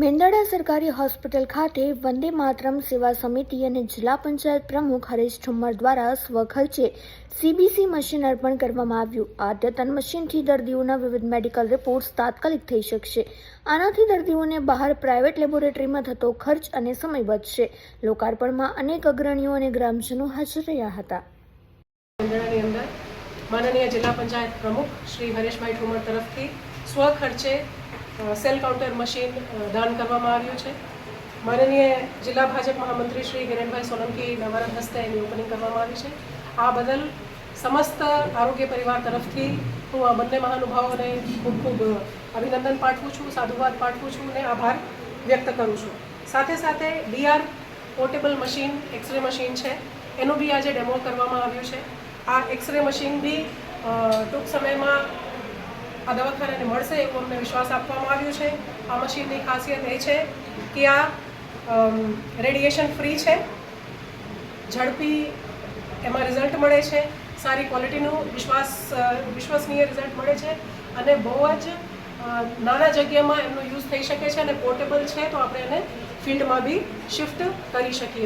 મેંદરડા સરકારી હોસ્પિટલ ખાતે વંદે માતરમ સેવા સમિતિ અને જિલ્લા પંચાયત પ્રમુખ હરેશ ઠુમ્મર દ્વારા સ્વખર્ચે સીબીસી મશીન અર્પણ કરવામાં આવ્યું. આ અદ્યતન મશીનથી દર્દીઓના વિવિધ મેડિકલ રિપોર્ટ્સ તાત્કાલિક થઈ શકશે. આનાથી દર્દીઓને બહાર પ્રાઇવેટ લેબોરેટરીમાં થતો ખર્ચ અને સમય બચશે લોકાર્પણમાં અનેક અગ્રણીઓ અને ગ્રામજનો હાજર રહ્યા હતા. માનનીય જિલ્લા પંચાયત પ્રમુખ શ્રી હરેશભાઈ ઠુમર તરફથી સ્વખર્ચે સેલ કાઉન્ટર મશીન દાન કરવામાં આવ્યું છે. માનનીય જિલ્લા ભાજપ મહામંત્રી શ્રી હિરેનભાઈ સોલંકી નવારત હસ્તે એની ઓપનિંગ કરવામાં આવી છે. આ બદલ સમસ્ત આરોગ્ય પરિવાર તરફથી હું આ બંને મહાનુભાવોને ખૂબ ખૂબ અભિનંદન પાઠવું છું, સાધુવાદ પાઠવું છું અને આભાર વ્યક્ત કરું છું. સાથે સાથે DR portable machine, X ray machine છે. એનું બી આજે ડેમો કરવામાં આવ્યું છે. આ એક્સરે મશીન બી ટૂંક સમયમાં આ દવાખાનાને મળશે એવો અમને વિશ્વાસ આપવામાં આવ્યો છે. આ મશીનની ખાસિયત એ છે કે આ રેડિયેશન ફ્રી છે. ઝડપી એમાં રિઝલ્ટ મળે છે. સારી ક્વોલિટીનું વિશ્વાસ વિશ્વસનીય રિઝલ્ટ મળે છે અને બહુ જ નાના જગ્યામાં એમનો યુઝ થઈ શકે છે અને પોર્ટેબલ છે તો આપણે એને ફિલ્ડમાં બી શિફ્ટ કરી શકીએ.